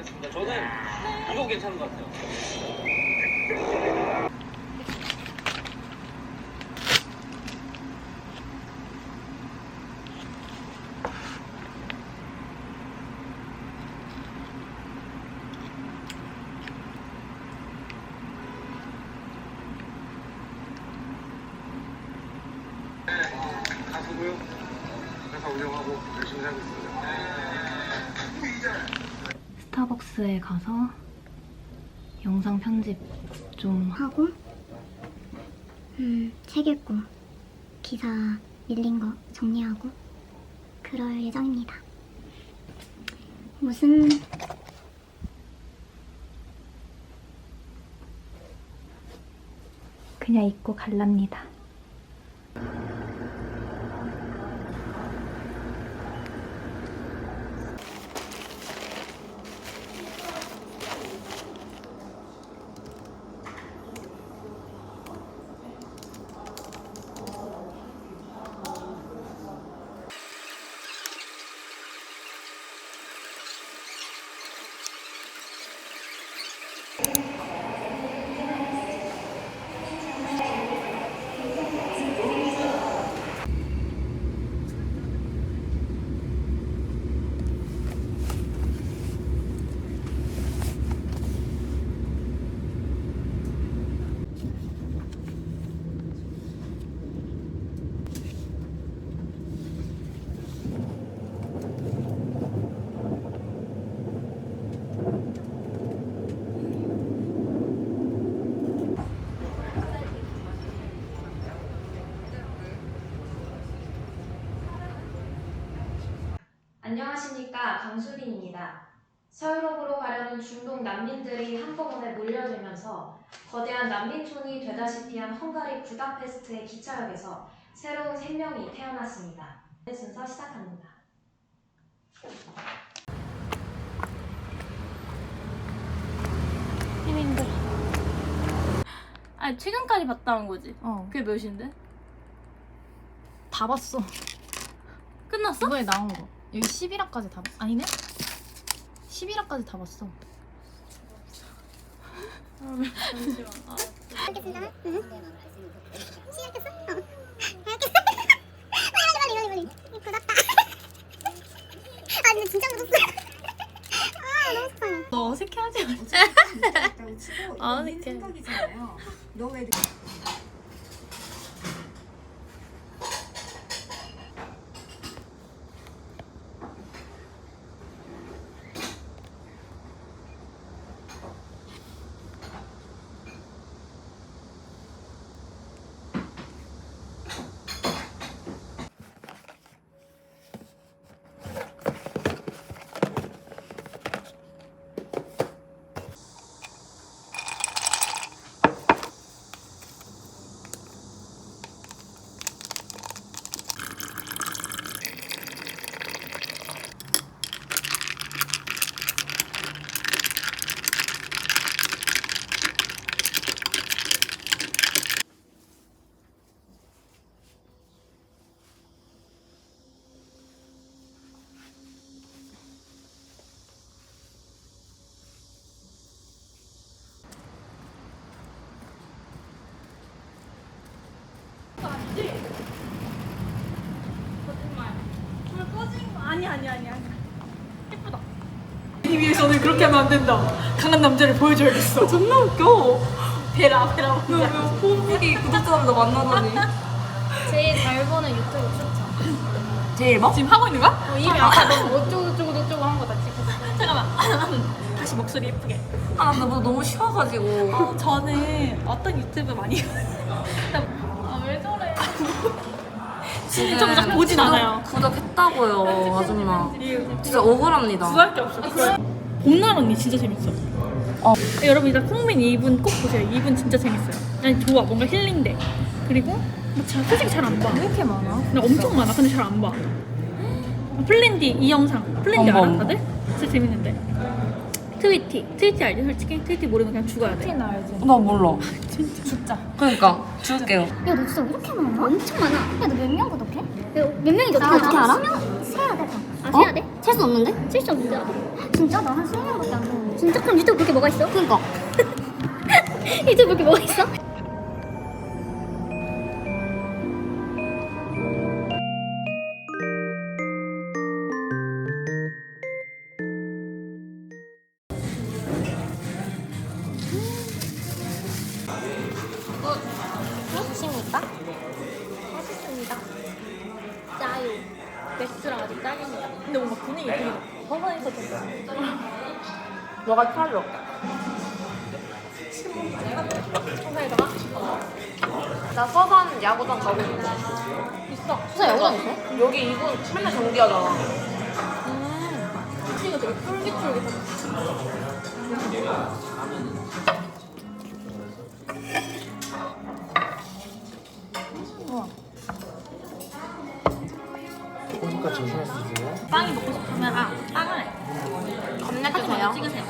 하겠습니다. 저는 이거 괜찮은 것 같아요. 가수고요. 회사 운영하고 열심히 살고 있습니다. 스타벅스에 가서 영상 편집 좀 하고 음, 책 읽고 기사 밀린 거 정리하고 그럴 예정입니다. 무슨 그냥 입고 갈랍니다. 안녕하십니까 강수빈입니다. 서유럽으로 가려는 중동 난민들이 한꺼번에 몰려들면서 거대한 난민촌이 되다시피 한 헝가리 부다페스트의 기차역에서 새로운 생명이 태어났습니다. 순서 시작합니다. 힘들. 아니 최근까지 봤다 온 거지. 어, 그게 몇인데? 다 봤어. 끝났어? 이번에 나온 거. 여기 11화까지 다, 아니네? 11화까지 다 봤어. 잠시만. 아, 알겠습니다. 응. 시작했어? 어. 알겠어. 빨리 빨리 빨리 빨리. 굳었다. 아 근데 진짜 묻었어. 아 너무 속상해. 너 어색해하지 마. 아, 아, 어색해. 생각이잖아요. 애들 거짓말. 불 꺼진 거 아니 아니 아니 아니. 예쁘다. 이 위해서는 그렇게 하면 안 된다. 강한 남자를 보여줘야겠어. 존나 웃겨. 베라 베라. 호흡이 구독자들도 만나다니. 제일 잘 보는 유튜브 추천. 제일 뭐? 지금 하고 있는 거야? 어, 이미 아까 너무 어쩌고 저쩌고 저쩌고 한 거다 지금. 잠깐만. 다시 목소리 예쁘게. 아, 나 너무, 너무 쉬워가지고. 어, 저는 어떤 유튜브 많이 아왜 저래? 지금 좀 보진 구독- 않아요. 구독했다고요, 아줌마. 진짜 억울합니다. 구할 게 없어. 봄날 언니 진짜 재밌어. 어. 여러분 일단 콩민 2분 꼭 보세요. 2분 진짜 재밌어요. 아니 좋아 뭔가 힐링돼. 그리고 뭐 잘, 솔직히 잘 안 봐. 왜 이렇게 많아? 근데 엄청 많아. 근데 잘 안 봐. 플랜디 이 영상 플랜디 알아 어머. 다들? 진짜 재밌는데. 트위티 트위티 알지? 솔직히 트위티 모르면 그냥 죽어야 돼. 나 알지? 나 몰라. 진짜 진짜. 그러니까, 줄게요. 야 너 진짜 왜 이렇게 많아? 엄청 많아. 야 너 몇 명 구독해? 몇, 몇 명인지 어떻게, 어떻게 알아? 세야 돼. 다. 아 세야 돼? 셀수 없는데? 셀수 없는데? 진짜? 나 한 20년밖에 안 됐는데 진짜? 그럼 유튜브 그렇게 뭐가 있어? 그니까 유튜브 그렇게 뭐가 있어? 맛있습니다. 짜요. 맥주랑 아주 짱입니다. 근데 뭔가 분위기 되게 허전해서 좀 너가 차려. 청사에다가 나 서산 야구장 가고 싶어. 있어. 수사 야구장 있어? 여기 이분 맨날 경기하잖아. 음. 치가 되게 쫄깃쫄깃하고. 있어요. 빵이 먹고 싶으면 아 빵을 겁내주세요. 찍으세요.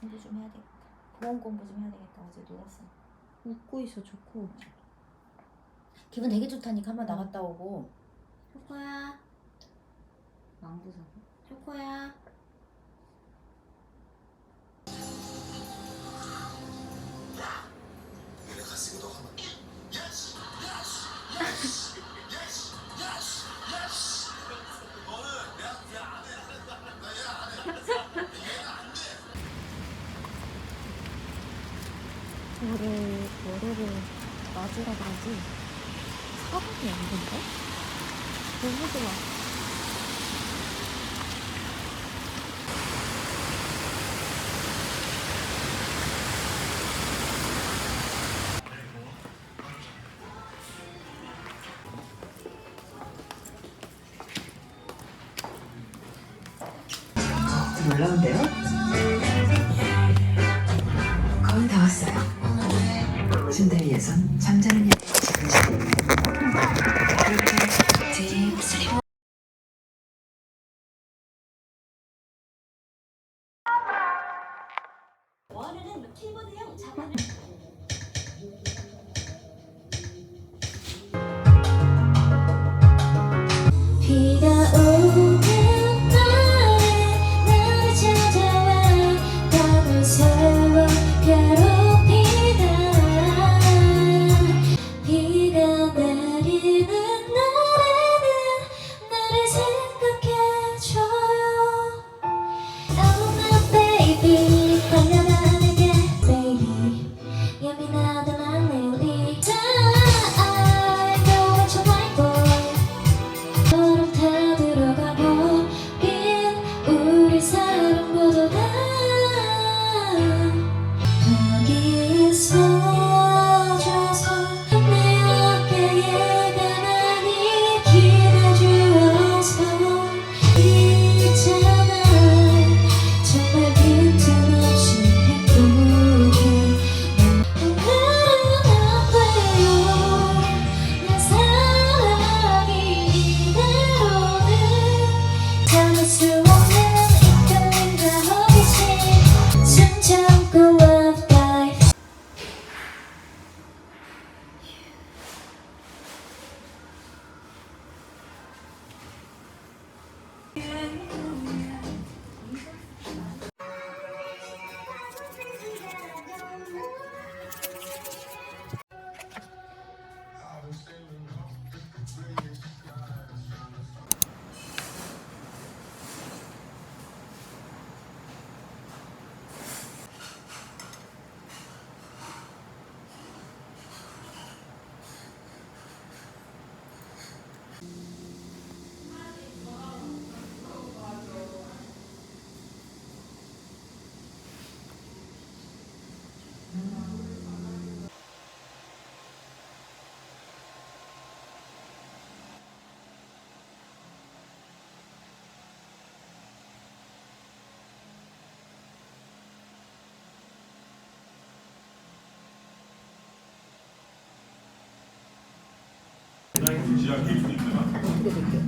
공부 좀 해야 되겠다. 보험 공부 좀 해야 되겠다. 어제 놀았어. 웃고 있어, 좋고. 기분 되게 좋다니까 한번 나갔다 오고. 초코야. 왕부사. 초코야. 좋아. 놀라운데요? 거의 다 왔어요. 침대 위에선 잠자는 어떻게 될게?